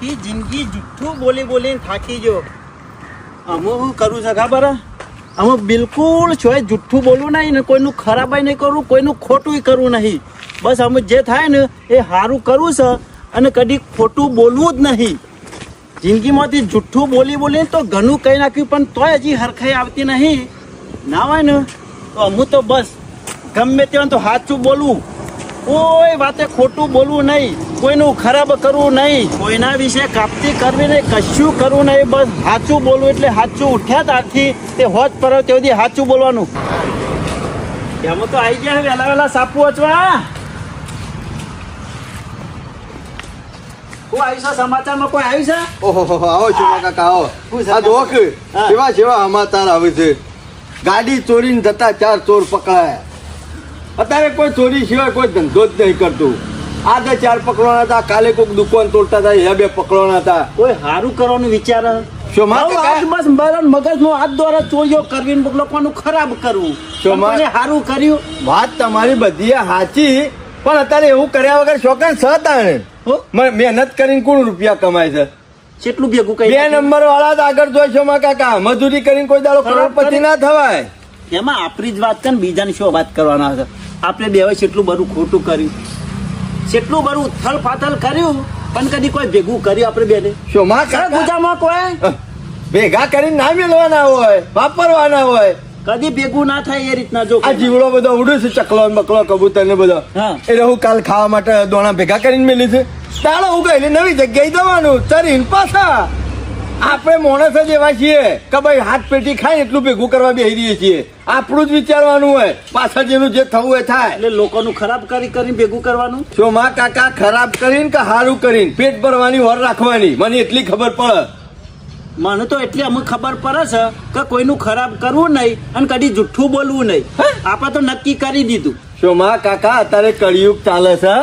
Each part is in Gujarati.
આખી જિંદગી જુઠ્ઠું બોલી બોલીને થાકી ગયો અમુક હું કરું છે ખબર હે? અમુક બિલકુલ છો જુઠ્ઠું બોલવું નહીં ને કોઈનું ખરાબાઈ નહીં કરવું કોઈનું ખોટું કરવું નહીં બસ અમે જે થાય ને એ સારું કરવું છે અને કદી ખોટું બોલવું જ નહીં જિંદગીમાંથી જુઠ્ઠું બોલી બોલીને તો ઘણું કહી નાખ્યું પણ તોય હજી હરખાઈ આવતી નહીં ના હોય ને તો અમુક તો બસ ગમે તે ને તો સાચું બોલવું કોઈ વાતે ખોટું બોલવું નહીં કોઈનું ખરાબ કરવું નહીં. કોઈના વિશે કાપતી કરવી નહીં કશું કરવું નહીં બસ સાચું બોલવું એટલે સાચું ઉઠ્યા ત્યારથી તે હોજ પર તે સુધી સાચું બોલવાનું. એમાં તો આવી ગયા વહેલા વહેલા સાપુ વચવા સમાચારમાં કોઈ આવ્યું છે? ઓહો આવો છો કાકા આવો. આ. કેવા કેવા સમાચાર આવે છે. ગાડી ચોરીને જતા ચાર ચોર પકડાયા. અત્યારે કોઈ ચોરી સિવાય કોઈ ધંધો જ નહીં કરતું. આજે ચાર પકડવાના હતા કાલે કોઈક દુકાન તોડતા હતા એ બે પકડવાના હતા. કોઈ સારું કરવાનું વિચાર? મગજનો હાથ દ્વારા ચોરીઓ કરવી લોકોનું ખરાબ કરવું સારું કર્યું? વાત તમારી બધી સાચી પણ અત્યારે એવું કર્યા વગર શોખન સહતાણે હો? મહેનત કરીને કોણ રૂપિયા કમાય છે? કેટલું ભેગું બે નંબર વાળા જ આગળ જોઈશો માં કાકા મજૂરી કરીને કોઈ દાડો કરોડપતિ ના થવાય. એમાં આપણી જ વાત છે ને બીજાની શું વાત કરવાના છે? આપણે બે કેટલું બધું ખોટું કર્યું. કેટલું બધું ઉથલ પાથલ કર્યું પણ કદી કોઈ ભેગું કર્યું આપણે બેને? શું માં કોઈ? ભેગા કરીને ના મેળવાના હોય વાપરવાના હોય. કદી ભેગું ના થાય એ રીતના જો આ જીવડો બધો ઉડે છે ચકલો બકલો કબૂતર ને બધો. હા. એટલે હું કાલ ખાવા માટે દોણા ભેગા કરીને મેલી છે. તાળો ઉગાઈને નવી જગ્યાએ જવાનું. ચરીને પાછા. આપણે માણસ જ એવા છીએ કે ભાઈ હાથ પેટી ખાય એટલું ભેગું કરવા બેહી રહીએ છીએ. આપણું જ વિચારવાનું હોય પાછળ જેનું જે થવું એ થાય. એટલે લોકોનું ખરાબ કરી કરીને ભેગું કરવાનું? શું માં કાકા ખરાબ કરીને કે સારું કરીને પેટ ભરવાની વર રાખવાની મને એટલી ખબર પડે. મને તો એટલી અમુક ખબર પડે છે કે કોઈનું ખરાબ કરવું નહીં અને કદી જુઠ્ઠું બોલવું નહીં. આપણે તો નક્કી કરી દીધું. શું માં કાકા અત્યારે કળિયુગ ચાલે છે.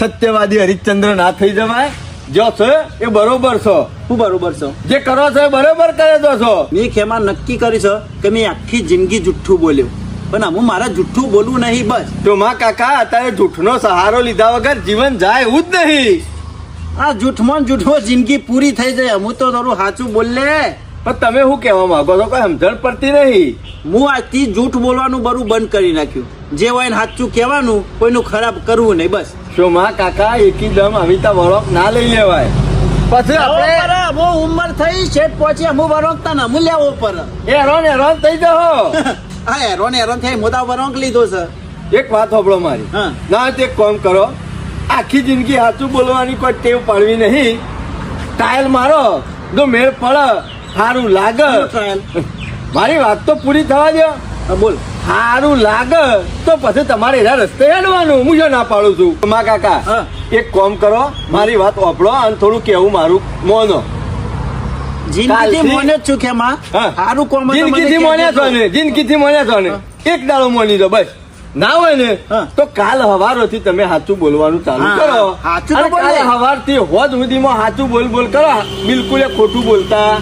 સત્યવાદી હરિશ્ચંદ્ર ના થઈ જવાય. જો છે એ બરોબર છો. શું બરોબર છે. જે કરો છો એ બરોબર કરે તો છો. મેં ખેમાં નક્કી કરી છે કે મેં આખી જિંદગી જુઠ્ઠું બોલ્યું. પણ આમ મારે જુઠ્ઠું બોલવું નહીં બસ. તો માં કાકા અત્યારે જૂઠનો સહારો લીધા વગર જીવન જાય એવું જ નહીં. આ જૂઠમાં જૂઠો જિંદગી પૂરી થઈ જાય. હું તો થોડું સાચું બોલે પણ તમે શું કહેવા માંગો છો? કોઈ સમજણ પડતી નહીં. હું આજથી જૂઠ બોલવાનું બરું બંધ કરી નાખ્યું. જે હોય સાચું કહેવાનું કોઈનું ખરાબ કરવું નહીં બસ. જો માં કાકા એકદમ અમિતા વળોક ના લઈ લેવાય. પછી આપણે બહુ ઉંમર થઈ છે પહોંચી અમુક વરોંગતા ના અમુ લેવો પર હેરોન હેરાન થઈ જાઓ. હા હેરોન હેરોન થઈ મોટા વરોંક લીધો છે. એક વાત સાંભળો મારી. ના તે કોમ કરો. આખી જિંદગી સાચું બોલવાની કોઈ ટેવ પાડવી નહીં. ટ્રાયલ મારો. જો મેળ પડે સારું લાગે. ટ્રાયલ મારી વાત તો પૂરી થવા દો બોલ. સારું લાગે. તો પછી તમારે એના રસ્તે હેડવાનું. હું જો ના પાડું છું. મા કાકા એક કોમ કરો. મારી વાત ઓપડો અને થોડું કેવું મારું. મોનો. જિંદગીથી મોને જ છું કે માં? સારું કોમ મને જિંદગીથી કહેજો. છો ને? જિંદગીથી મોને છો ને? એક દાડો મોની દો બસ. ના હોય ને તો કાલ હવારોથી તમે સાચું બોલવાનું ચાલુ કરો. સાચું કાલે. હવારથી હોદ સુધીમાં સાચું બોલ બોલ કરો. બિલકુલ એ ખોટું બોલતા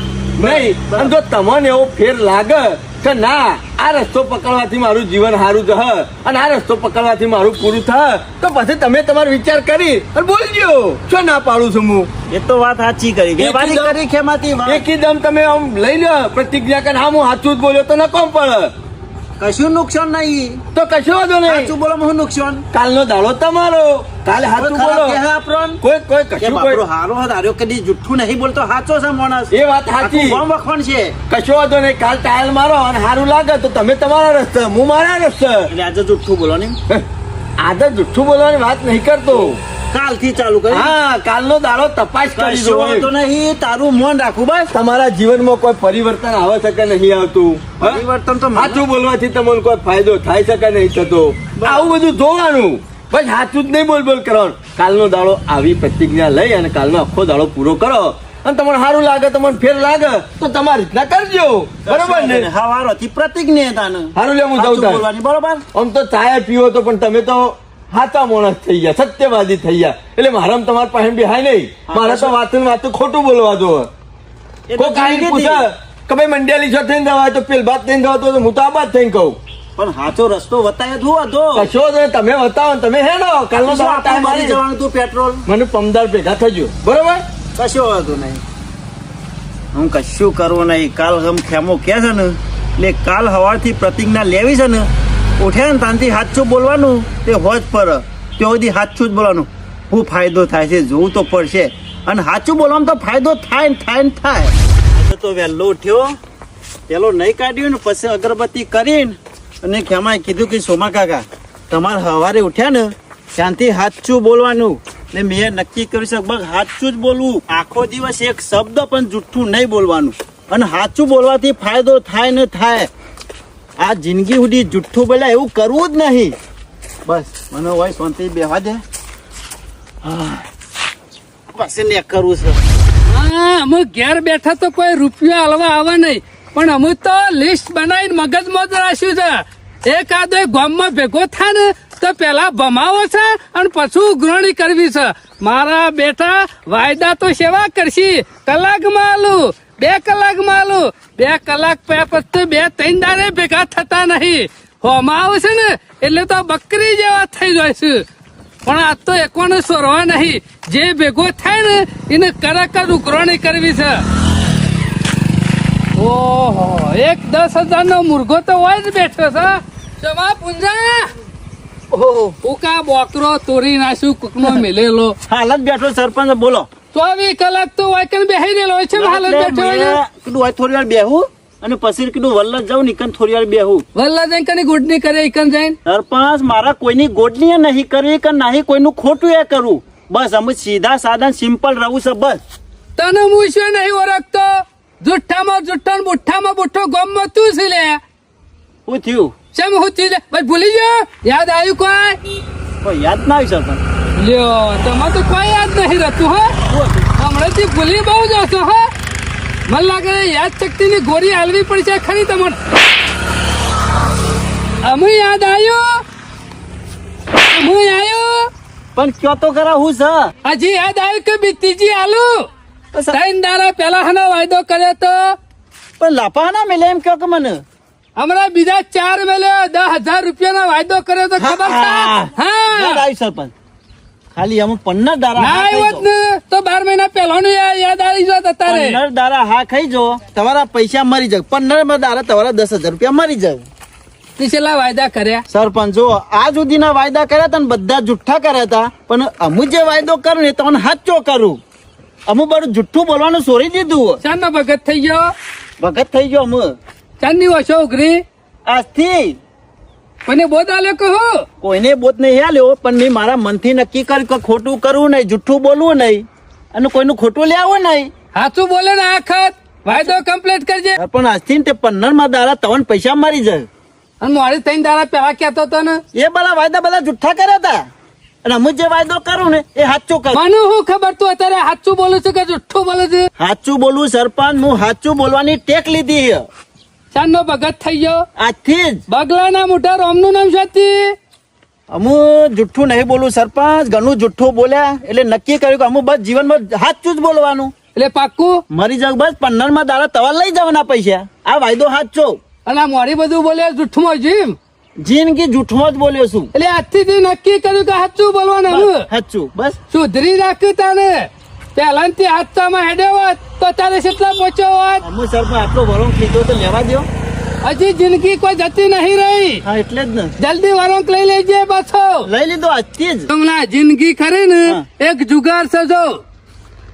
નહીં. અને જો તમને એવો ફેર લાગે કે ના આ રસ્તો પકડવાથી મારું જીવન સારું જહ અને આ રસ્તો પકડવાથી મારું પૂરું થ. તો પછી તમે તમારો વિચાર કરી અને બોલજો. શું ના પાડું છું હું? એ તો વાત સાચી કરી. એકદમ- કરી ખેમાંથી વાત. એકદમ તમે આમ લઈ લો પ્રતિજ્ઞા કે હા હું સાચું જ બોલ્યો તો ન કોમ પડે કશું નુકસાન નહીં. તો કશો વાંધો નહીં. સાચું બોલો હું નુકસાન. કાલનો દાડો તમારો. કાલે ખરાબ બોલો કહે કોઈ કોઈ કશું કોઈ હારો હારો કદી જુઠ્ઠું નહીં બોલતો સાચો છે માણસ. એ વાત સાચી. આખું વખણ છે. કશો વાંધો નહીં કાલ ટાયલ મારો અને સારું લાગે તો તમે તમારા રસ્તે હું મારા રસ્તે. એટલે આજે જુઠ્ઠું બોલો ને આજે જુઠ્ઠું બોલવાની વાત નહીં કરતો. કાલથી ચાલુ કરી. હા કાલનો દાડો તપાસ કરી જો વાંધો નહીં તારું મન રાખું બસ. તમારા જીવનમાં કોઈ પરિવર્તન આવે છે કે નહીં આવતું? પરિવર્તન તો સાચું બોલવાથી તમને કોઈ ફાયદો થાય છે કે નહીં થતો? આવું બધું જોવાનું. બસ સાચું જ નહીં બોલ બોલ કરવાનું. કાલનો દાડો આવી પ્રતિજ્ઞા લઈ અને કાલનો આખો દાડો પૂરો કરો. અને તમને સારું લાગે તમને ફેર લાગે તો તમારી રીતના કરજો. બરોબર ને? હવારોથી પ્રતિજ્ઞા હતા સારું લે હું જાઉં બરોબર? આમ તો ચાય પીવો તો પણ તમે તો હાચા માણસ થઈ ગયા સત્યવાદી થઈ ગયા. એટલે મારા તમારા પાસે બેહાય નહીં. મારે તો વાતું ને વાતું ખોટું બોલવા તો કોઈ કાંઈ પૂછે કે ભાઈ મંડેલી છો થઈને જવાય તો પેલ બાદ થઈને જવાતો તો હું તો આબાદ થઈને કહું. પણ સાચો રસ્તો બતાવ્યો તું હતો. કશો તમે બતાવો તમે તમે હેડો કાલનો દાડો મારી જવાનું તું પેટ્રોલ? મને પમદાર ભેગા થજો બરોબર? કશો વાંધો નહીં. હું કશું કરવું નહીં. કાલ હમ ખેમો કે છે ને? એટલે કાલ સવારથી પ્રતિજ્ઞા લેવી છે ને? ઉઠ્યા ને તાનથી સાચું બોલવાનું? તે હોજ પર. ત્યાં સુધી સાચું જ બોલવાનું. શું ફાયદો થાય છે, જોવું તો પડશે. અને સાચું બોલવામાં તો ફાયદો થાય ને થાય ને થાય. તો વહેલો ઉઠ્યો. પેલો નહીં કાઢ્યું ને, પછી અગરબત્તી કરીને અને ખેમાએ કીધું કે, સોમા કાકા, તમારે સવારે ઉઠ્યા ને, ત્યાંથી સાચું બોલવાનું. ને મેં નક્કી કર્યું છે, બસ સાચું જ બોલવું. આખો દિવસ એક શબ્દ પણ જુઠ્ઠું નહીં બોલવાનું. અને સાચું બોલવાથી ફાયદો થાય ને થાય. આ જિંદગી સુધી જુઠ્ઠું બોલ્યા એવું કરવું જ નહીં. બસ, મને હોય શાંતિ, બેહવા દે. પછી ને કરવું છે. હા, અમે ઘેર બેઠા તો કોઈ રૂપિયો હલવા આવે નહીં. પણ અમે તો લિસ્ટ બનાવીને મગજમાં જ રાખ્યું છે. એકાદો ગામમાં ભેગો થાય ને તો પેલા ભમાવો છે અને પછી ઉઘરણી કરવી છે. મારા બેટા વાયદા તો સેવા કરશી. કલાકમાં આલું. બે કલાક આલું બે કલાક પછી બે ત્રણ દાડે ભેગા થતા નહીં. હોમાં આવશે ને એટલે તો બકરી જેવા થઈ જાય છે પણ આ તો એકોને સોરવા નહીં. જે ભેગો થાય ને એને કડક જ ઉઘરાણી કરવી છે. ઓહો એક દસ હજાર નો મુર્ગો તો હોય જ બેઠો છે. જમા પૂંજા. ઓહો. ઉકા બોકરો તોરી નાશું કુકનો મેલેલો. હાલ જ બેઠો સરપંચ બોલો. ચોવીસ કલાક તો વાયકન બેહી રહેલો હોય છે હાલ બેઠો હોય કીધું હોય થોડી વાર બેહું અને પછી કીધું વલ્લભ જાઉં નીકન થોડી વાર બેહું. વલ્લા જઈને કની ગોડની કરે ઇકન જઈને? સરપંચ મારા કોઈની ગોડની નહીં કરી કે નહીં કોઈનું ખોટું એ કરું. બસ અમે સીધા સાદા સિમ્પલ રહું છે બસ. તને હું શું નહીં ઓળખતો? જુઠ્ઠામાં જુઠ્ઠા બુઠ્ઠામાં બુઠ્ઠો ગમમાં તું છે લે હું થયું? ચમ હું થયું? બસ ભૂલી ગયો? યાદ આવ્યું કોઈ? કોઈ યાદ ના આવી સરપંચ લ્યો તમારે તો કોઈ યાદ નહીં રહેતું હો. હમણાંથી ભૂલી બહુ જશો હો. મને લાગે યાદ શક્તિની ગોરી હાલવી પડશે ખરી તમારે અમુ યાદ આવ્યું? અમુ આવ્યું? પણ કયો તો ખરા હું છે? હજી યાદ આવ્યું કે બીતીજી આલુ સાઈન દારા પેલા હનો વાયદો કર્યો તો? પણ લાપા ના મેલે એમ કયો કે મને? હમણાં બીજા ચાર મેલે દસ હજાર રૂપિયાનો વાયદો કર્યો તો ખબર હા, સરપંચ. ખાલી અમુક પન્નાર દારા ના આવ્યો ને. તો બાર મહિના પહેલાનું યાદ આવી જાય. અત્યારે. પન્નાર દારા હા ખાઈ જો. તમારા પૈસા મરી જાય પંદરમાં દારા તમારા દસ હજાર રૂપિયા મરી જાય તે વાયદા કર્યા. સરપંચ જો આ સુધીના વાયદા કર્યા હતા ને બધા જુઠ્ઠા કર્યા હતા. પણ અમુ જે વાયદો કરું ને તમને સાચો કરું. અમુ બધું જુઠ્ઠું બોલવાનું છોડી દીધું ચાંદ ભગત થઈ ગયો. ભગત થઈ ગયો અમુ. ચાંદની ઓછો ઉઘરી. આજથી મને બોધ આલ્યો કહો કોઈને બોધ નહીં આલ્યો પણ મેં મારા મનથી નક્કી કર્યું કે ખોટું કરવું નહીં જુઠ્ઠું બોલવું નહીં. અને કોઈનું ખોટું લેવું નહીં. સાચું બોલે ને આખત વાયદો કમ્પ્લીટ કરજે. પણ આજથી તે પંદરમાં દારા તવન પૈસા મારી જાય. અને મારી ત્રણ દાડા પેલા કેતો હતો ને. એ બધા વાયદા બધા જુઠ્ઠા કર્યા હતા અને હું જે વાયદો કરું ને એ સાચું કરું. મને હું ખબર તું અત્યારે સાચું બોલું છું કે જુઠ્ઠું બોલું છું? સાચું બોલવું સરપંચ હું સાચું બોલવાની ટેક લીધી ચાંદનો ભગત થઈ ગયો. આજથી જ? બગલાના મોટા રોમનું નામ શું અમુ જુઠ્ઠું નહીં બોલું સરપંચ. ઘણું જુઠ્ઠું બોલ્યા. એટલે નક્કી કર્યું કે અમુ બસ જીવનમાં સાચું જ બોલવાનું. એટલે પાક્કું? મરી જાવ બસ પંદરમાં દાડા તવા લઈ જવાના પૈસા. આ વાયદો સાચો અને આ મોડી બધું બોલ્યા જુઠ્ઠું જીમ જિંદગી જૂઠમાં જ બોલ્યો છું. એટલે આજથી નક્કી કર્યું કે સાચું બોલવાનું સાચું બસ. સુધરી રાખ્યું તાને. પહેલાથી હાથમાં હેડ્યો હોત તો તારે કેટલા પહોંચ્યો હોત. અમુ સરપંચ આટલો વરોંગ લીધો તો લેવા દો હજી જિંદગી કોઈ જતી નહીં રહી. હા એટલે જ ને. જલ્દી વરોંક લઈ લેજે પાછો. લઈ લીધો આજથી જ. તમને જિંદગી ખરી ને એક જુગાર સજો.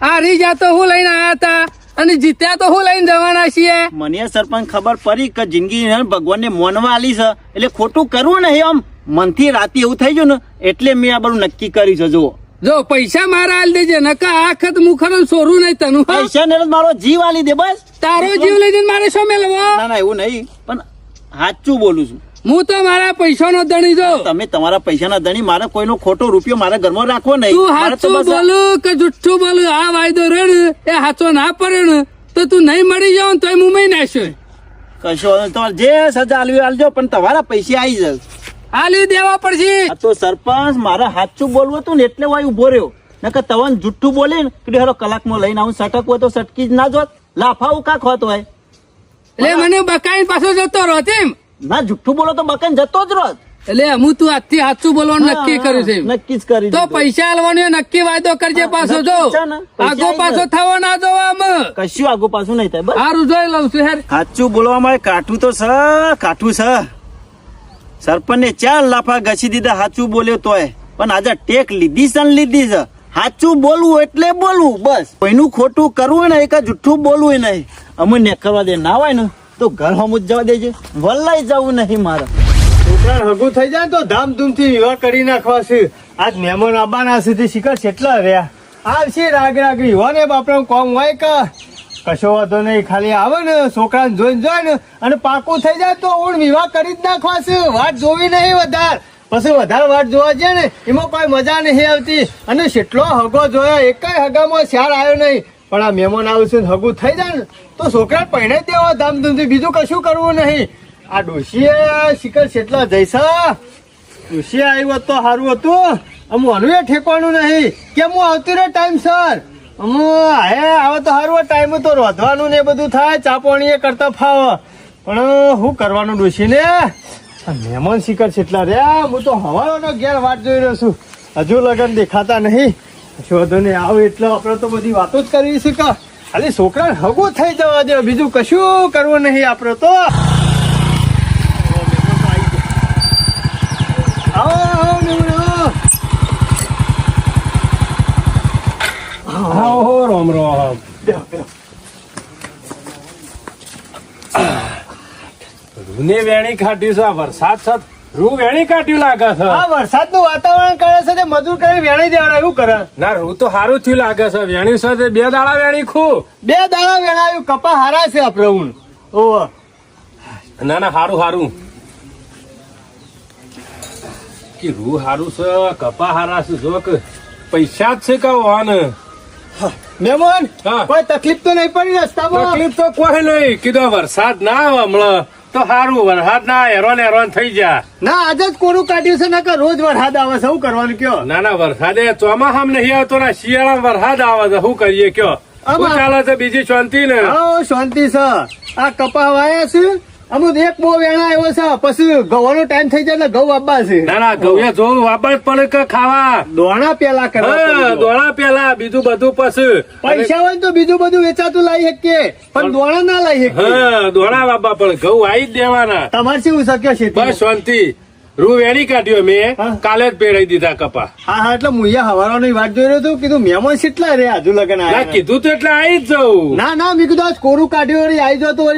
આ રીજા તો હું લઈને આયા હતા અને જીત્યા તો હું લઈને જવાના છીએ. મને સરપંચ ખબર પડી કે જિંદગી ભગવાનને મોનવા આલી છે. એટલે ખોટું કરવું નહીં આમ. મનથી રાતે એવું થઈ ગયું ને એટલે મેં આ બધું નક્કી કર્યું છે જુઓ. જો પૈસા મારા આલી દેજે નકા આખત મુખરન સોરું નહીં તનું પૈસા ને મારો જીવ આલી દે બસ. તારો જીવ લઈ જઈને મારે શું મેળવો ના ના એવું નહીં પણ સાચું બોલું છું. હું તો મારા પૈસાનો ધણી જો તમે તમારા પૈસાના ધણી મારે કોઈનો ખોટો રૂપિયો મારા ઘરમાં રાખવો નહીં. તું તો સાચું બોલું કે જુઠ્ઠું બોલું આ વાયદો રેણ એ સાચો ના પડે તો તું નહીં મળી જાવ તોય મુંબઈ નાખ્યો કશો તમારે જે સજા આલવી આલજો પણ તમારા પૈસા આવી જશે. આલી દેવા પડશે. આ તો સરપંચ મારા હાચું બોલવું હતું ને એટલે વાય ઊભો રહ્યો. નકર તવન જુઠ્ઠું બોલી ને કે હેરો કલાકમાં લઈને આવું સટક હોય તો સટકી જ ના જોત. લાફા ઉકા ખોત હોય. એટલે મને બકાઈ પાછો જતો રહો તેમ ના જુઠ્ઠું બોલો તો બકન જતો જ રહો એટલે હું તું આજથી સાચું બોલવાનું નક્કી કર્યું છે નક્કી જ કરી તો પૈસા આલવાનો નક્કી વાયદો કરજે પાછો જો. આગો પાછો. થવો ના જો આમ. કશું આગો પાછું નહીં થાય બસ. સારું જોઈ લઉં છું હેર. બોલવા માં કાઠું તો સ કાઠું છે. સરપંચને ચાર લાફા ઘસી દીધા, સાચું બોલ્યો તોય. પણ આજે ટેક લીધી છે ને લીધી છે. સાચું બોલવું એટલે બોલવું, બસ. કોઈનું ખોટું કરવું ને એક જુઠ્ઠું બોલવું નહીં. અમે ને કરવા દે, ના હોય ને, તો ઘર હમ જ જવા દેજે. વલ્લાઈ જવું નહીં મારે. છોકરા હગું થઈ જાય ને તો ધામધૂમથી વિવાહ કરી નાખવા છે આજ મહેમાન આવવાના સુધી શિખર કેટલા રહ્યા. આવશે રાગ રાગ વિવાહ બાપરા કોમ હોય કે કશો વાંધો નહીં, ખાલી આવે ને, છોકરાને જોઈને જોઈ અને પાકું થઈ જાય તો હું વિવાહ કરી જ નાખવા છે વાત જોવી નહીં વધારે. પછી વધારે વાટ જોવા છે ને, એમાં કોઈ મજા નહીં આવતી. અને કેટલો હગો જોયો, એકેય હગામાં શ્યાર આવ્યો નહીં. પણ આ મહેમાન આવશે ને, હગું થઈ જાય ને, તો છોકરા પહેણે દેવા ધામધૂમથી. બીજું કશું કરવું નહીં. આ ડોશીએ શિખર કેટલા જઈશા ડોશી આવ્યું તો સારું હતું. અમુ અનુએ ઠેકવાનું નહીં. કેમ હું આવતી રહે ટાઈમ સર? હે આવે તો સારું ટાઈમ તો રોધવાનું ને બધું થાય ચાપોણી એ કરતા ફાવ. પણ હું કરવાનું ડોશીને મહેમાન શિખર છેટલા રે હું તો હવાનો ઘેર વાત જોઈ રહ્યો છું. હજુ લગન દેખાતા નહીં. શોધો ને આવ એટલે આપણે તો બધી વાતો જ કરી શકા ખાલી છોકરા હગું થઈ જવા દે બીજું કશું કરવું નહીં આપણે તો આવો આવો મેમણ આવો આવો રામ રામ રૂને વેણી કાઢ્યું છે આ વરસાદ છે. રૂ વેણી કાઢ્યું લાગે છે? આ વરસાદનું વાતાવરણ કરે છે તે મજૂર કરી વેણી દેવાના એવું કરે? ના રૂ તો સારું થયું લાગે છે. વેણી છે તે બે દાડા વેણી ખું. બે દાડા વેણાયું કપા હારા છે આપણે હું ઓહ. ના ના હારું હારું કે રૂ હારું છે કપા હારા છે જો કે પૈસા જ છે કે વાન મહેમાન હા. કોઈ તકલીફ તો નહીં પડી રસ્તામાં? તકલીફ તો કોઈ નહીં કીધો વરસાદ ના આવે હમણાં. તો સારું વરસાદ ના હેરોન હેરોન થઈ જા. ના આજે જ કોરું કાઢ્યું છે નકર રોજ વરસાદ આવે છે શું કરવાનું કયો? ના ના વરસાદે ચોમાસામાં નહીં આવતો ને શિયાળામાં વરસાદ આવે છે શું કરીએ કયો? ચાલે છે બીજી શાંતિ ને? હા શાંતિ છે. આ કપા વાયા છે? અમુક એક બહુ વેણા આવ્યો છે. પછી ઘઉંનો ટાઈમ થઈ જાય એટલે ઘઉં આપવા છે. ના ના ગૌયા જો વાપર પણ કે ખાવા. દોણા પેલા કરે દોણા પેલા બીજું બધું પછી. પૈસા હોય ને તો બીજું બધું વેચાતું લાવી શકીએ. પણ દોણા ના લાવી શકીએ. દોણા બાબા પણ ઘઉં આવી જ દેવાના. તમારે શું શક્ય છે બસ શાંતિ. રૂ વેણી કાઢ્યો મેં. કાલે જ પહેરાઈ દીધા કપા. હા હા એટલે મુયા હવારોની વાત જોઈ રહ્યો હતો. કીધું મહેમાન કેટલા રે આજુ લગન આવ્યા કીધું તો એટલે આવી જ જવું ના ના મેં કીધું આજ કોરું કાઢ્યું આવી જતો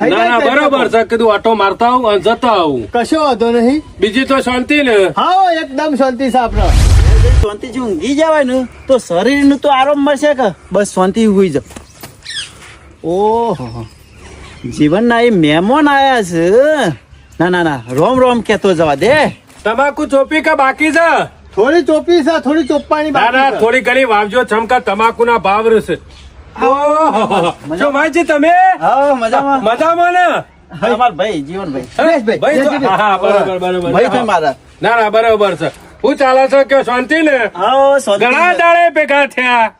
ના ના બરોબર છે. કીધું ઓટો મારતા આવું અને જતા આવું. કશો વાંધો નહીં. બીજી તો શાંતિ ને. હા એકદમ શાંતિ છે આપડે શાંતિથી ઊંઘી જવાય ને તો શરીરનું તો આરામ મળશે કે? બસ શાંતિ હુઈ જાવ ઓહો. જીવનના એ મહેમાન આયા છે. ના ના ના રોમ રોમ કેતો જવા દે. તમાકુ ચોપી કે બાકી છે? થોડી ચોપી છે થોડી ચોપવાની ના ના થોડી ઘણી વાવજો ચમકા તમાકુ ના ભાવ રહેશે. ઓહો. શું તમે? હા મજામાં. મજામાં ને? અમાર ભાઈ જીવનભાઈ. ભાઈ હા, બરોબર બરોબર ભાઈ છે મારા. ના ના બરોબર છે. હું ચાલે છે કે શાંતિ ને? હા શાંતિ ઘણા છે. દાડે ભેગા થયા.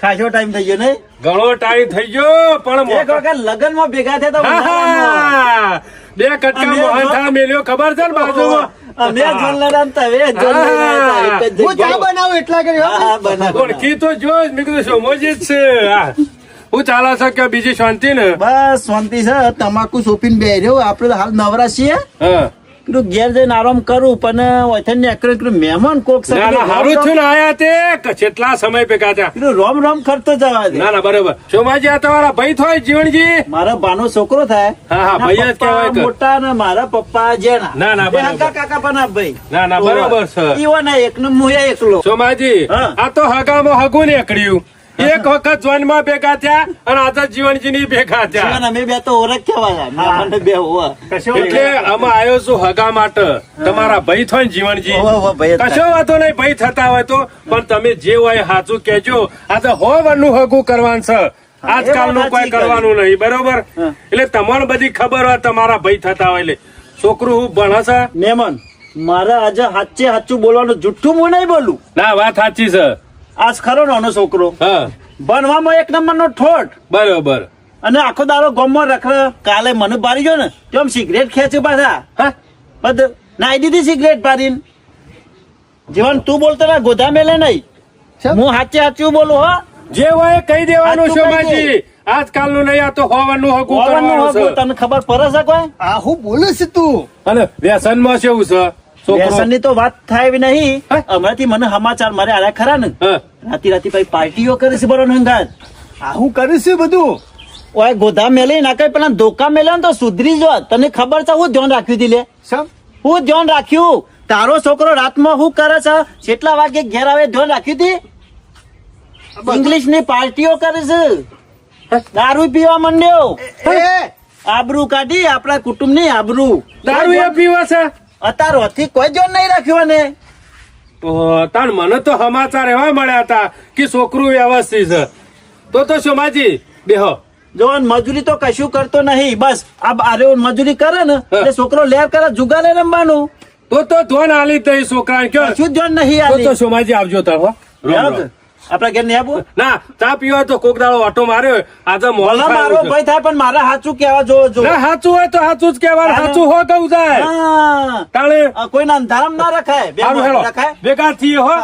ખાસો ટાઈમ થઈ ગયો નહીં? ઘણો ટાઈમ થઈ ગયો પણ એક વખત લગ્નમાં ભેગા થયા બે કટકા મોહનથાળ મેલ્યો ખબર છે ને બાજુમાં? અમે હું. ચા બનાવું એટલા કરી હા, બનાવ. ઓળખી તો જો. મેં કીધું સોમોજી જ છે. હું. ચાલે છે કે બીજી શાંતિ ને? બસ શાંતિ છે. તમાકુ સોપીને બે રહ્યો. આપડે તો હાલ નવરા છીએ. હા. કીધું ઘેર જઈને આરામ કરું પણ ઓથન ને કીધું મહેમાન કોક સારું ના ના ને આયા તે કેટલા સમય ભેગા કીધું રોમ રોમ ખર્ચો જવા દે. ના ના બરોબર. સોમાજી આ તમારા ભાઈ થાય જીવનજી? મારા ભાનો છોકરો થાય. હા, હા, ભાઈ જ કહેવાય મોટા ને મારા પપ્પા જેના. ના, ના, બરોબર. કાકા પણ ભાઈ. ના, ના, બરોબર છે. ઈવો ના એક ને મુયા એકલો સોમાજી. આ તો હગામાં હગું નીકળ્યું. એક વખત જન્મમાં ભેગા થયા અને આજે જીવનજી ની ભેગા થયા. અમે બે તો ઓળખ કહેવાય. બે હોવા. એટલે અમે આવ્યો છું હગા માટે. તમારા ભાઈ થોય ને જીવનજી. કશો વાતો નહીં ભાઈ થતા હોય તો. પણ તમે જે હોય સાચું કેજો આજે હો વરનું હગું કરવાનું છે. આજકાલનું કોઈ કરવાનું નહીં બરોબર? એટલે તમારે બધી ખબર હોય તમારા ભાઈ થતા હોય એટલે. છોકરું હું ભણશે મેમન મહેમાન મારે આજે હાચે સાચું બોલવાનું જુઠ્ઠું હું નહીં બોલું? ના વાત સાચી છે. આજ ખરો નાનો છોકરો? હા. ભણવામાં એક નંબર નો ઠોટ બરોબર. અને આખો દારો ગમમાં રખડે. કાલે મને બારી ગયો ને તેમ સિગરેટ ખેંચે પાછા. બધ નાઈ દીધી સિગરેટ પાડીને. જીવન તું બોલતો ના ગોધા મેલે નહીં હું સાચે સાચું બોલું હો. જે હોય એ કહી દેવાનું શોભાજી. આજકાલનું નહીં આ તો હોવાનું હકું કરવાનું હગું છે. તને ખબર પડે છે કોઈ? આ હું બોલું છું તું. અને વ્યસનમાં કેવું છે. છોકરો. વ્યસનની તો વાત થાય એવી નહીં. હમણાંથી મને સમાચાર મારે આયા ખરા ને. રાતી રાતી પછી પાર્ટીઓ કરે છે બરો હંગાત. આ હું કરું બધું? ઓય ગોધા મેલે ના કઈ પેલા ધોકા મેલે તો સુધરી જો. તને ખબર છે હું ધ્યાન રાખ્યું હતી લે. હું ધ્યાન રાખ્યું. તારો છોકરો રાતમાં શું કરે છે? કેટલા વાગે ઘેર આવે ધ્યાન રાખ્યું હતી ઇંગ્લિશની પાર્ટીઓ કરે છે. દારૂ પીવા માંડ્યો. આબરૂ કાઢી આપણા કુટુંબની આબરૂ. દારૂ એ પીવે છે? અતારોથી કોઈ જોન નહીં રાખ્યો ને તાણ મને તો સમાચાર એવા મળ્યા હતા કે છોકરું વ્યવસ્થિત છે. તો તો સોમાજી બેહો. જોન મજૂરી તો કશું કરતો નહીં બસ. આ આરે મજૂરી કરે ને એટલે છોકરો લેર કરે જુગારે રમવાનું તો તો ધોન આલી તઈ છોકરા કયો. જ જોન નહીં તો તો સોમાજી આવજો તાર. આપડા ઘેર નહીં આવું ના ચા પીવા તો કોક દાડો ઓટો માર્યો આજે મોલા મારો છે. ભાઈ થાય પણ મારા સાચું કેવા જો જો ના સાચું હોય તો સાચું જ કહેવાનું સાચું હોય કહું જાય? હા. તાણે આ કોઈના અંધારામ ના રખાય રખાય. બેકારથી હો.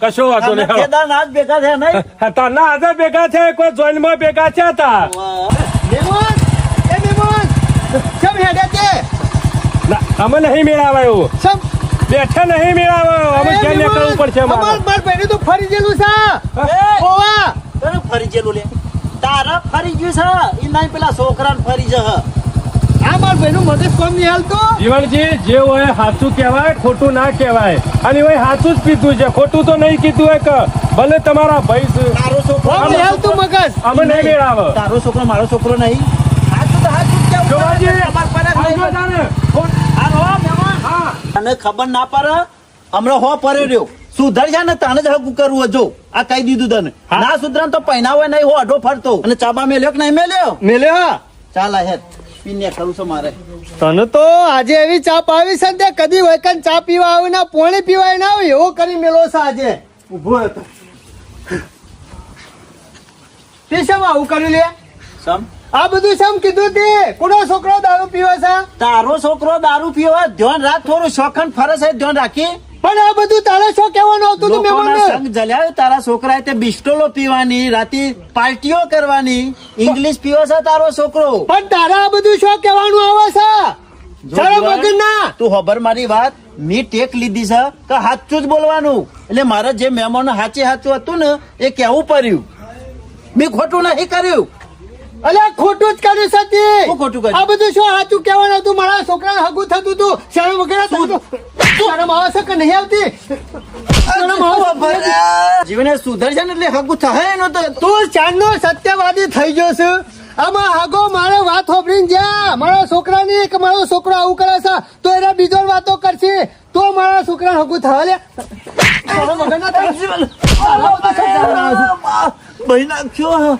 કશો વાંધો નહીં કેદારનાથ બેકાર છે નહીં? તારના આજે ભેગા છે કોઈ જોઈનમાં ભેગા છે તા. એ સમ હેડે તે અમે નહીં મેળાવા સમ બેઠે નહીં મેળાવે. અમે ક્યાં નીકળવું પડશે અમાર માર બેને તો ફરી જેલું છે. એ, ઓવા. તને ફરી જેલું લે. તારા ફરી ગયું છે? ઈ નહીં પેલા છોકરાને ફરી જહ આ માર બેનું મગજ કોમ નહીં હાલતું? જીવનજી જે હોય સાચું કહેવાય ખોટું ના કહેવાય. અને હોય સાચું જ પીધું છે. ખોટું તો નહીં કીધું હોય કે ભલે તમારા ભાઈ છે. તારો છોકરો નહીં હાલતું મગજ? અમે નહીં મેળાવે. તારો છોકરો મારો છોકરો નહીં. હાચું તો હાચું જ જોવાજી, પર જ આવજો નહીં. તારે. આ રહો, મહેમાન. હા તને ખબર ના પડે? હમણાં હો પરે રહ્યો. સુધર છે ને તને જ હકું કરવું જો. આ કહી દીધું તને. ના સુધરા તો પહેનાવે નહીં હો અઢો ફરતો. અને ચાબા મેલ્યો કે નહીં? મેલ્યો? મેલ્યો? ચાલ હેત. પીને કરું છું મારે. તને તો આજે એવી ચા પાવી છે ને હોય કદી વૈકન ચા પીવા આવ્યું ના પોણી પીવાય ના આવે એવો કરી મેલો છે આજે. ઊભો હતો તે શેમ આવું કર્યું લે? સમ? આ બધું શેમ કીધું તે? કોનો છોકરો દારૂ પીવે છે? તારો છોકરો દારૂ પીવા ધ્યાન રાખ થોડું શોખન ફરસ ધ્યાન રાખી. પણ આ બધું તારે શું કહેવાનું હતું તું લોકોના મહેમાનને? સંગ જલ્યા તારા છોકરાએ તે બિસ્ટોલો પીવાની રાતે પાર્ટીઓ કરવાની. ઇંગ્લિશ પીવો છે તારો છોકરો. પણ તારા આ બધું શું કહેવાનું આવે છે? તારા વગર ના તું ખબર મારી વાત? મેં ટેક લીધી છે કે સાચું જ બોલવાનું. એટલે મારા જે મહેમાનો હાચે સાચું હતું ને એ કેવું પડ્યું. મેં ખોટું નહીં કર્યું. અલ્યા ખોટું જ કર્યું સતી. હું ખોટું કર્યું? આ બધું શું સાચું કહેવાનું હતું? મારા છોકરાને હગું થતું હતું. શરમ વગેરે થતું. શરમ આવે છે કે નહીં આવતી? જીવને સુધરશે ને એટલે હગું થાય તો. તું ચાંદનો સત્યવાદી થઈ ગયો છે. આમાં હાગો મારે વાત હોભરીને જા મારા છોકરાની કે મારો છોકરો આવું કરે છે તો એને બીજો વાતો કરશે. તો મારા છોકરા હગું થવા લે. ભાઈ નાખ્યો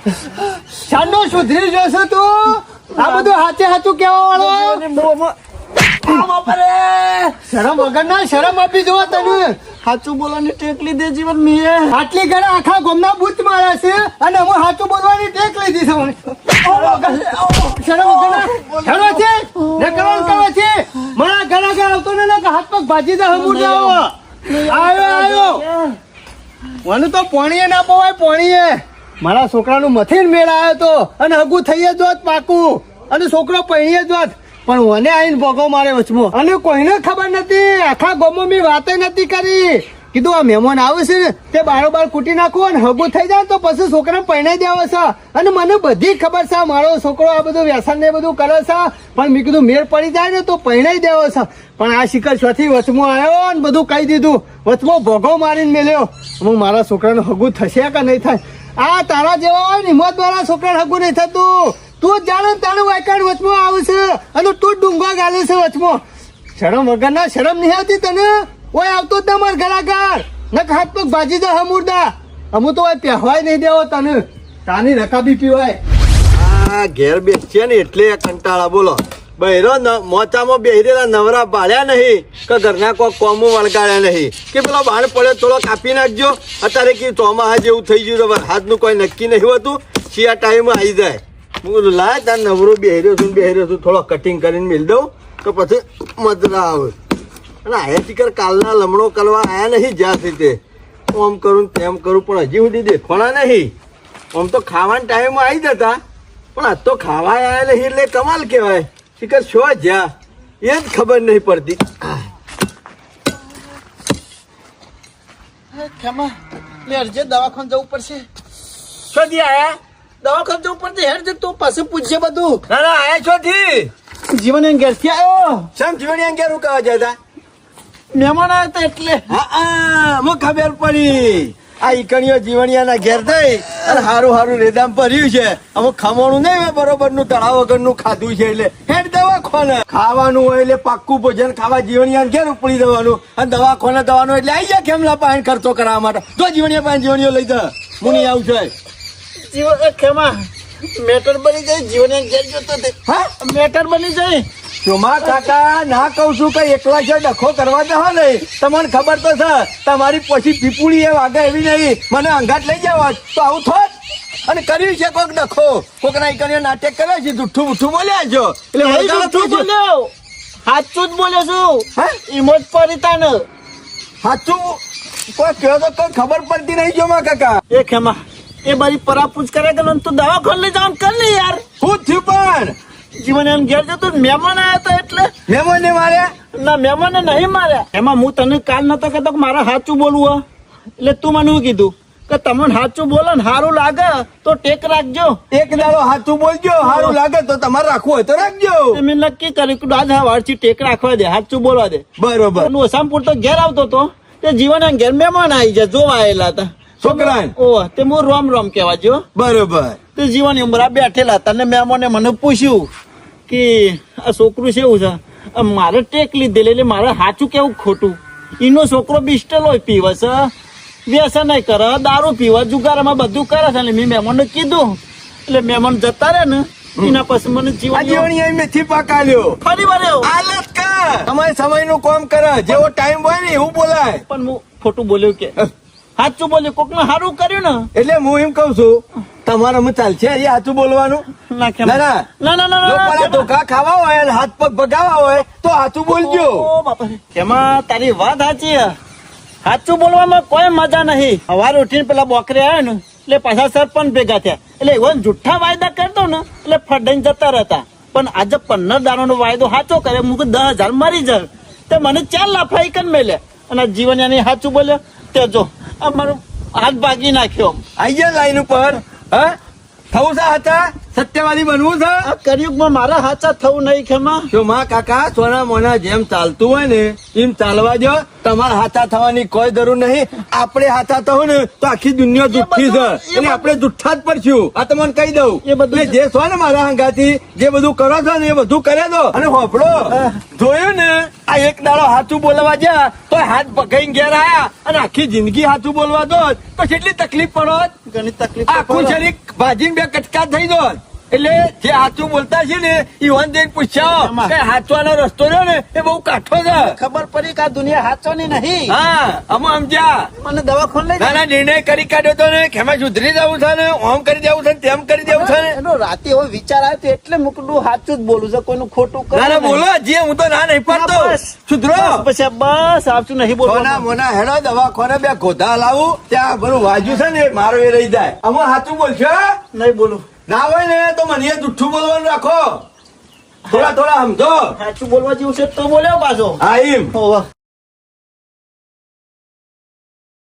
ચાંદનો સુધરી જશે તું. આ બધું હાચે હાચું કેવા વાળો શરમ વગરના શરમ આપી જવા તને. સાચું બોલવાની ટેક લીધી જીવન મેં. આટલી ઘરે આખા ગોમના બૂથ માર્યા છે અને હું સાચું બોલવાની ટેક લીધી છે શરમ શરમ છે ને. કરવાનું કરે છે. મારા ઘરે ઘર આવતો ને ને હાથ પગ ભાજી દે આવ્યો આવ્યો. મને તો પોણીએ ના પવાય પોણીએ. મારા છોકરાનું મથીન મેળ આવ્યો તો. અને હગું થઈએ જોત પાકું. અને છોકરો પહેરીએ જોત. પણ મને આઈને ભોગો મારે વચમાં. અને કોઈને ખબર નથી, આખા ગોમો મેં વાતે નથી કરી. કીધું, આ મહેમાન આવે છે ને, તે બારોબાર કૂટી નાખો અને હગું થઈ જાય તો પછી છોકરા પરણાઈ દેવો છે. અને મને બધી ખબર છે, મારો છોકરો આ બધું વ્યસન ને બધું કરે છે. પણ મેં કીધું, મેળ પડી જાય ને તો પરણાઈ દેવો છે. પણ આ શિખર છથી વચમાં આવ્યો અને બધું કહી દીધું. વચમાં ભોગો મારીને મેલ્યો હું મારા છોકરાનું હગું થશે કે નહીં થાય? આ તારા જેવા હોય ને હિંમત વાળા છોકરાને હગું નહીં થતું. તું જાણે તારું વાયકાણ વચમાં આવે છે અને તું ડુંગો ગાલે છે વચમાં. શરમ વગરના શરમ નહીં આવતી તને? ઓય આવતો જ ના ઘરાકાર નક હાથ પગ ભાજી દે હમુરદા. અમુ તો ઓય પહેવાય નહીં દેવો તને. તાની રકાબી પીવાય. આ ઘેર બેસીએ ને એટલે કંટાળા બોલો. બહેરો મોચામાં બેહરેલા નવરા પાડ્યા નહીં કે ઘરના કોઈ કોમો વળગાડ્યા નહીં. કે પેલો બાણ પડ્યો થોડો કાપી નાખજો. અત્યારે કે ચોમાહા જેવું થઈ ગયું તો વરસાદનું કોઈ નક્કી નહીં હોતું. શિયા ટાઈમ આવી જાય. હું લાય તાર નવરો બેહર્યો છું બેહર્યો છું થોડો કટિંગ કરીને મેળ દઉં તો પછી મજરા આવે. અને આ ટીકર કાલના લમણો કરવા આયા નહીં જ્યાં રીતે આમ કરું તેમ કરું પણ હજી સુધી દેખવાના નહીં. આમ તો ખાવાના ટાઈમમાં આવી જતા. પણ આ તો ખાવા આયા નહીં એટલે કમાલ કહેવાય. ટીકર શો જ્યાં? એ જ ખબર નહીં પડતી. ખેમા લે અરજે દવાખાને જવું પડશે. શોધી આયા? દવાખાને જવું પડશે હેડ જતો તું પાછું પૂછજે બધું. ના ના આયા છો થી જીવન એમ ઘેરથી આવ્યો સમ જીવણી અંગે રોકાવા જતા મહેમાન આવ્યા હતા એટલે. હા હું ખબર પડી. આ ઈકણીઓ જીવણિયાના ઘેર થઈ અને હારું હારું રેદામ ભર્યું છે. અમુક ખમણું નહીં હોય બરોબરનું તળાવ વગરનું ખાધું છે એટલે હેડ દવાખાને. ખાવાનું હોય એટલે પાક્કું ભોજન ખાવા જીવણિયા ઘેર ઉપડી દેવાનું અને દવાખાને દવાનું એટલે આવી જાય કેમલા પાણી ખર્ચો કરવા માટે? જો જીવણિયા પાણી જીવણીઓ લઈ દે હું નહીં આવું છે જીવન ખેમા મેટર બની જાય જીવન ઘેર જોતો તે. હા? મેટર બની જાય. ચોમા કાકા ના કહું છું કે એકલા છે ડખો કરવા દો ને તમને ખબર તો છે તમારી પછી પીપુડી એ વાગે એવી નહીં. મને અંગાટ લઈ જવા તો આવું થોત. અને કર્યું છે કોક ડખો. કોક ના ઈકણીઓ નાટક કરે છે જુઠ્ઠું મુઠ્ઠું બોલ્યા છો. એટલે નહીં વળગાડો જૂઠું બોલ્યો. સાચું જ બોલ્યો છું. હે? ઈમોજ પરિતા ને સાચું કોઈ કયો તો કોઈ ખબર પડતી નહીં ચોમા કાકા. એ ખેમા એ મારી પરાપૂછ કરે કે તું દવાખાને લઈ જવાનું કર ને યાર. હું થયું પણ? જીવન એમ ઘેર જતો મહેમાન આવ્યા હતા એટલે. મહેમાન ને મારે ના મહેમાને નહીં માર્યા. એમાં હું તને કાલ નતો કહેતો કે મારે સાચું બોલવું એટલે તું મને કીધું? કે તમને સાચું બોલો ને સારું લાગે તો ટેક રાખજો. એક દાડો સાચું બોલજો સારું લાગે તો તમારે રાખવું હોય તો રાખજો. મેં નક્કી કર્યું કે આજ વારથી ટેક રાખવા દે સાચું બોલવા દે. બરોબર. હું ઓસામપુર તો ઘેર આવતો તો તે જીવન ઘેર મહેમાન આવી જાય જોવા આવેલા હતા. છોકરા ઓહ તે હું રોમ રોમ કેવા જો. બરોબર. તે જીવન ઉમરા બેઠેલા તને મહેમાને મને પૂછ્યું કે આ છોકરું એવું છે? મારે ટેક લીધેલી એટલે મારે સાચું કેવું ખોટું? એનો છોકરો બિસ્ટલ હોય પીવે છે. વ્યસન નહીં કરે દારૂ પીવે જુગારમાં બધું કરે છે. એટલે મેં મહેમાનને કીધું. એટલે મહેમાન જતા રહે ને એના પછી મને જીવન મેથી પકાલ્યો. ફરી વાર હાલત કર. તમારે સમયનું કામ કરે. જેવો ટાઈમ હોય ને એવું બોલાય. પણ હું ખોટું બોલ્યું કે સાચું બોલ્યું કોક સારું કર્યું ને. એટલે હું એમ કઉ છું તમારે અમે ચાલશે એ સાચું બોલવાનું? ના ના, ના. ના ના ના ના, ના ધોકા ખાવા હોય હાથ પગ ભગાવા હોય તો સાચું બોલજો. એમાં તારી વાત સાચી સાચું બોલવામાં કોઈ મજા નહીં. સવારે ઉઠીને પેલા બોકરે આવ્યા ને એટલે પાછા સરપંચ ભેગા થયા. એટલે એવો જુઠ્ઠા વાયદા કરતો ને એટલે ફડાઈને જતા રહેતા. પણ આજે પંદર દાડાનો વાયદો સાચો કરે મૂક દસ હજાર મરી જાય. તે મને ચાર લાફાઈ કન મેલે. અને જીવન એની સાચું બોલ્યો? તે જો આ મારો હાથ ભાગી નાખ્યો. આઈ ગયા લાઈન ઉપર હા? થવું હતા? સત્યવાદી બનવું છે? આ કરિયુગમાં મારા હાચા થવું નહીં ખેમા જો માં કાકા સોના મોના જેમ ચાલતું હોય ને એમ ચાલવા જો તમારા હાથા થવાની કોઈ જરૂર નહીં. આપણે હાથા થવું ને તો આખી દુનિયા જુઠ્ઠી છે. એટલે આપણે જુઠ્ઠા જ પડશું. આ તમને કહી દઉં. એ બધું જે છો ને મારા હંગાથી જે બધું કરો છો ને એ બધું કરે દો. અને હોપડો જોયું ને આ એક દાડો હાથું બોલવા જા તો હાથ પકડીને ઘેર આયા. અને આખી જિંદગી હાથું બોલવા દો તો કેટલી તકલીફ પડો ઘણી તકલીફ આખું શરીર ભાજીને બે કટકા થઈ દો એટલે જે હાથું બોલતા છે ને એ વન જઈને પૂછ્યા. કે હાથવાનો રસ્તો રહ્યો ને એ બહુ કાઠો છે. ખબર પડી કે આ દુનિયા હાથવાની નહીં. હા અમે સમજ્યા. મને દવાખાને લઈ નાના નિર્ણય કરી કાઢ્યો તો ને કે એમાં સુધરી જવું છે ને ઓમ કરી દેવું છે ને તેમ કરી દેવું છે ને. એનો રાતે એવો વિચાર આવ્યો તો એટલે મુકડું સાચું જ બોલું છે કોઈનું ખોટું કરે ના ના બોલો જે હું તો ના નહીં પડતો. સુધરો. પછી બસ આપશું નહીં બોલો બોલવાનું મોના હેડો દવા બે ગોધા લાવું ત્યાં બધું વાજુ છે ને મારો એ રહી જાય. અમે સાચું બોલશો? નહીં બોલું. ના હોય ને તો મને જુઠ્ઠું બોલવાનું રાખો. થોડા થોડા સમજો. સાચું બોલવા જેવું છે તો બોલ્યો પાછો. હા એમ.